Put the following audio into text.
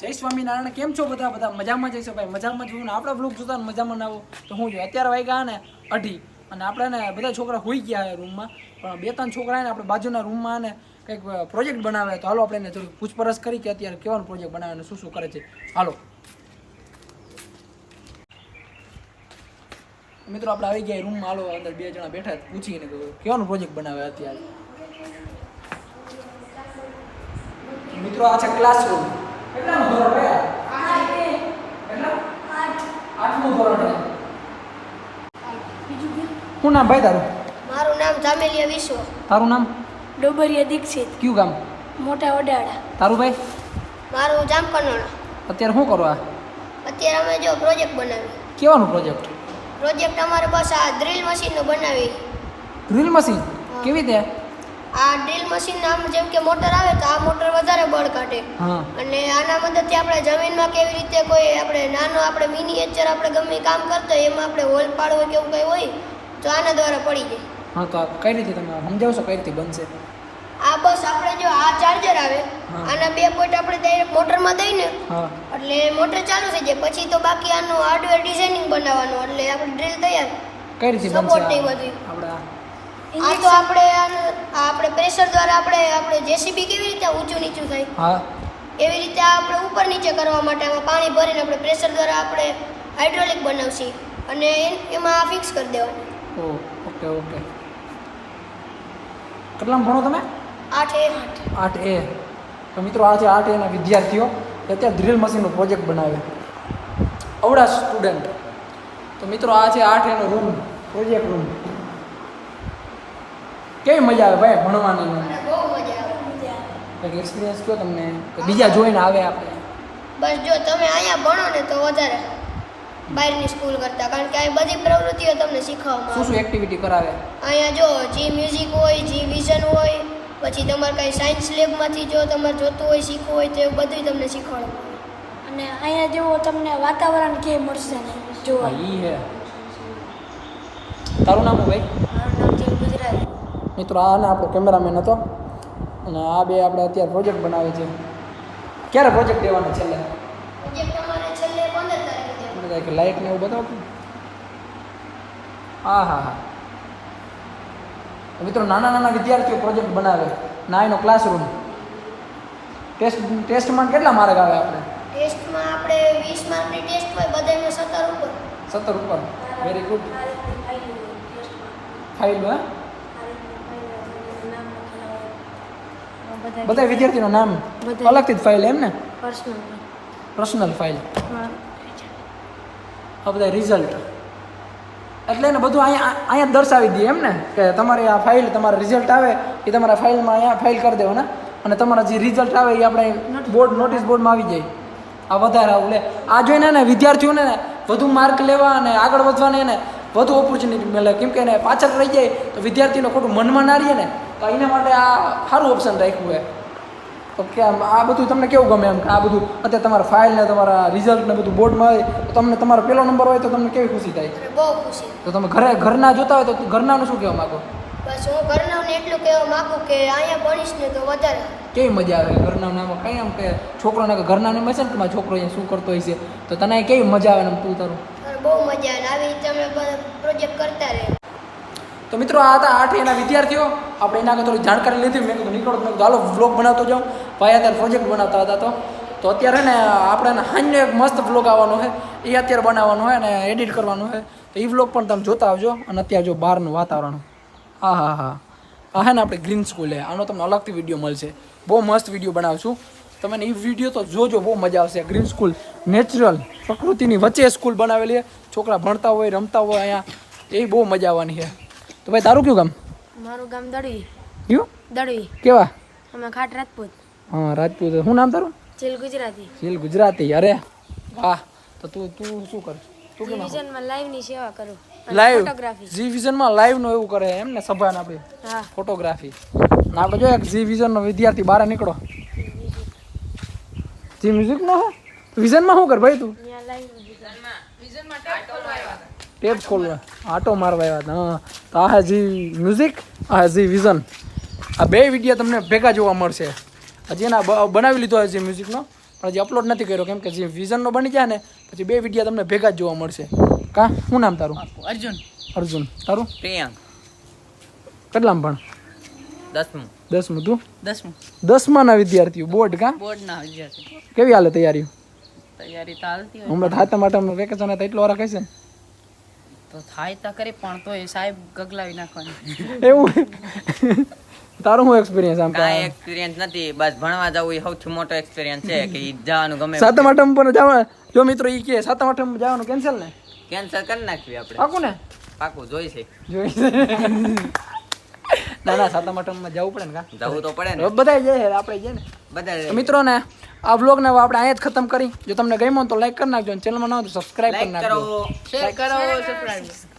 જય સ્વામિનારાયણ, કેમ છો બધા? બધા મજામાં જઈશો ભાઈ? મજામાં જ ને આપણા બ્લોગ જોતા મજામાં ના આવો. તો હું જો અત્યારે વાગ્યા ને અઢી. અને આપણે ને બધા છોકરા હોઈ ગયા રૂમમાં પણ બે ત્રણ છોકરા ને આપણે બાજુના રૂમમાં ને કંઈક પ્રોજેક્ટ બનાવે તો હાલો આપણે એને પૂછપરછ કરી કે અત્યારે કેવાનું પ્રોજેક્ટ બનાવે અને શું શું કરે છે. હાલો. મિત્રો, આપણે આવી ગયા રૂમમાં હાલો, અંદર બે જણા બેઠા પૂછીને કેવાનું પ્રોજેક્ટ બનાવે અત્યારે. મિત્રો, આ છે ક્લાસરૂમ કેટલાનું ધોરણ કયા કેટલા? આઠમું ધોરણ શું નામ ભાઈ તારું? મારું નામ જામેલિયા વિશ્વ. તારું નામ? ડોબરિયા દીક્ષિત. કયું ગામ? મોટા વડાડા તારું ભાઈ? મારું જામકનોડા અત્યારે શું કરો આ? અત્યારે અમે જો પ્રોજેક્ટ બનાવી કેવાનો પ્રોજેક્ટ? પ્રોજેક્ટ અમારે બસ આ ડ્રિલ મશીનનો બનાવી. Drill machine? કેવી રીતે? આ ડ્રિલ મશીન આમ જેમ કે મોટર આવે તો આ મોટર વધારે બળ કાઢે. અને આના મદદથી આપણે જમીનમાં કેવી રીતે કોઈ આપણે નાનો આપણે મિનિએચર આપણે ગમે કામ કરતા હોય એમાં આપણે હોલ પાડવો કે એવું કંઈ હોય તો આના દ્વારા પડી જાય. હા તો કઈ રીતે તમે સમજાવશો કઈ રીતે બનશે? આ બસ આપણે જો આ ચાર્જર આવે આના બે પોઈન્ટ આપણે ડાયરેક્ટ મોટરમાં દઈને એટલે મોટર ચાલુ થઈ જાય. પછી તો બાકી આનું હાર્ડવેર ડિઝાઇનિંગ બનાવવાનું એટલે આપણે ડ્રિલ તૈયાર. કઈ રીતે સપોર્ટ નહીં બધું. આપણે આ? તો આપણે આપણે પ્રેશર દ્વારા આપણે આપણે જેસીબી કેવી રીતે ઊંચું નીચું થાય? હા. એવી રીતે આપણે ઉપર નીચે કરવા માટે આમાં પાણી ભરીને આપણે પ્રેશર દ્વારા આપણે હાઇડ્રોલિક બનાવશી અને એમાં ફિક્સ કરી દેવાનું. Okay okay. કેટલામાં ભણો તમે? આઠ એ. આઠ એ. તો મિત્રો આ છે આઠ એના વિદ્યાર્થીઓ. અત્યારે ડ્રિલ મશીનનો પ્રોજેક્ટ બનાવે. અવડા સ્ટુડન્ટ તો મિત્રો આ છે આઠ એનો રૂમ પ્રોજેક્ટ રૂમ કેવી મજા આવે ભાઈ ભણવાની ને? બહુ મજા કંઈક એક્સપિરિયન્સ કયો તમને? બીજા જોઈને આવે આપણે? બસ જો તમે અહીંયા ભણો ને તો વધારે બહારની સ્કૂલ કરતાં. કારણ કે અહીં બધી પ્રવૃત્તિઓ તમને શીખવામાં શું શું એક્ટિવિટી કરાવે? અહીંયા જો જી મ્યુઝિક હોય જી વિઝન હોય પછી તમારે કાંઈ સાયન્સ લેબમાંથી જો તમારે જોતું હોય શીખવું હોય તો એવું બધું તમને શીખવાડવું અને અહીંયા જેવો તમને વાતાવરણ કે મળશે ને હા જોવા હે. તારું નામ ભાઈ? મારું નામ છે ગુજરાત. મિત્રો આને આપણો કેમેરામેન હતો. અને આ બે આપણે અત્યારે પ્રોજેક્ટ બનાવે છે. ક્યારે પ્રોજેક્ટ દેવાનો છેલ્લે કે લાઇટ ને એવું બતાવતું હા હા હા. મિત્રો નાના નાના વિદ્યાર્થીઓ પ્રોજેક્ટ બનાવે. ના એનો ક્લાસરૂમ ટેસ્ટ ટેસ્ટમાં કેટલા માર્ક આવે આપણે? ટેસ્ટમાં આપણે વીસ માર્કની ટેસ્ટ હોય બધાને સત્તર ઉપર. સત્તર ઉપર. વેરી ગુડ ફાઇલ હે બધા વિદ્યાર્થીનું નામ. અલગથી જ ફાઇલ એમ ને પર્સનલ ફાઇલ. આ બધા રિઝલ્ટ એટલે એને બધું અહીંયા અહીંયા દર્શાવી દઈએ એમ ને કે તમારી આ ફાઇલ તમારા રિઝલ્ટ આવે એ તમારા ફાઇલમાં અહીંયા ફાઇલ કરી દેવાના. અને તમારા જે રિઝલ્ટ આવે એ આપણે બોર્ડ નોટિસ બોર્ડમાં આવી જાય. આ વધારે આવું લે. આ જોઈને ને વિદ્યાર્થીઓને ને વધુ માર્ક લેવા અને આગળ વધવાને એને વધુ ઓપોર્ચ્યુનિટી મળે. કેમ કે એને પાછળ રહી જાય તો વિદ્યાર્થીનો ખોટું મનમાં ના રહીએ ને. તો એના માટે આ સારું ઓપ્શન રાખ્યું હોય તો કે આમ આ બધું તમને કેવું ગમે એમ કે આ બધું અત્યારે તમારા ફાઇલ ને તમારા રિઝલ્ટ ને બધું બોર્ડમાં આવે તો તમને તમારો પહેલો નંબર હોય તો તમને કેવી ખુશી થાય? બહુ ખુશી. તો તમે ઘરે ઘરના જોતા હોય તો ઘરનાનું શું કહેવા માગો? બસ હું ઘરનાને એટલું કહેવા માગું કે અહીંયા ભણીશ ને તો વધારે. કેવી મજા આવે ઘરના નામ? કઈ આમ કે છોકરોને કે ઘરના નામ હશે ને કે મારો છોકરો અહીંયા શું કરતો હોય છે? તો તને કેવી મજા આવે ને તું તારું? બહુ મજા આવે. આવી રીતે અમે પ્રોજેક્ટ કરતા રહે તો મિત્રો, આ હતા આઠ એના વિદ્યાર્થીઓ. આપણે એના આગળ થોડી જાણકારી લીધી. મેં કીધું, નીકળો, મેં ચાલો બ્લોગ બનાવતો જાઉં. ભાઈ અત્યારે પ્રોજેક્ટ બનાવતા હતા તો. તો અત્યારે ને, આપણે હાંજનો એક મસ્ત વ્લોગ આવવાનો છે. એ અત્યારે બનાવવાનો હોય અને એડિટ કરવાનો છે. તો એ વ્લોગ પણ તમે જોતા આવજો અને અત્યારે જો બહારનું વાતાવરણ. હા હા હા. આ હે ને આપણે ગ્રીન સ્કૂલ છે આનો તમને અલગથી વીડિયો મળશે. બહુ મસ્ત વીડિયો બનાવશું. તમે એ વીડિયો તો જોજો, બહુ મજા આવશે. ગ્રીન સ્કૂલ નેચરલ પ્રકૃતિની વચ્ચે સ્કૂલ બનાવેલી છે. છોકરા ભણતા હોય, રમતા હોય અહીંયા. એ બહુ મજા આવવાની છે. તો ભાઈ તારું કયું ગામ? મારું ગામ દડવી કયું? દડવી કેવા? અમે ખાટ રાજપૂત. હા રાજપૂત. શું નામ તારું? ચીલ ગુજરાતી. શીલ ગુજરાતી. અરે વાહ. તો તું તું શું કર? તું કેમ સેવા કરું. લાઈવ ફોટોગ્રાફી જી વિઝનમાં લાઈવનું એવું કરે એમ ને સભાને આપણે હા. ફોટોગ્રાફી ને આપણે જો એક જી વિઝનનો વિદ્યાર્થી બહાર નીકળો. જી મ્યુઝિકનો હે? વિઝનમાં શું કર ભાઈ તું? લાઈવ ટેપ ખોલવા. આટો મારવા આવ્યા હતા. હા. તો આ હજી મ્યુઝિક આ હજી વિઝન આ બે વીડિયો તમને ભેગા જોવા મળશે. હજી એના બનાવી લીધો હજી મ્યુઝિકનો પણ હજી અપલોડ નથી કર્યો કેમ કે જે વિઝનનો બની જાય ને પછી બે વીડિયો તમને ભેગા જ જોવા મળશે. કા? શું નામ તારું? અર્જુન. અર્જુન. તારું? પ્રિયાંક. કેટલામ પણ દસમું. દસમું. તું? દસમું. દસમાના વિદ્યાર્થીઓ. બોર્ડ કા? બોર્ડના વિદ્યાર્થી કેવી હાલે તૈયારીઓ? તૈયારી તો હાલતી હમણાં થાતા માટે વેકેશન હતા એટલો વાર કહેશે ને? તો થાય તો કરી પણ તોય સાહેબ ગગલાવી નાખવાની. એવું? તારું હું એક્સપિરિયન્સ આમ કાંઈ એક્સપિરિયન્સ નથી. બસ ભણવા જવું એ સૌથી મોટો એક્સપિરિયન્સ છે કે ઈ જવાનું ગમે સાતમ આઠમ પર જવા જો મિત્રો ઈ કે સાતમ આઠમ જવાનું કેન્સલ ને? કેન્સલ કરી નાખ્યું આપણે. પાકું ને? પાકું જોઈ છે. જોઈ ના ના સાતમ આઠમમાં જવું પડે ને કા? જવું તો પડે ને. બધાય જાય આપણે જઈએ ને. તો બધા મિત્રોને આ વ્લોગને ને આપણે અહીંયા જ ખતમ કરી. જો તમને ગમ્યો તો લાઈક કરી નાખજો ચેનલમાં ના હોય તો સબસ્ક્રાઈબ કરી નાખજો. શેર કરો સબસ્ક્રાઈબ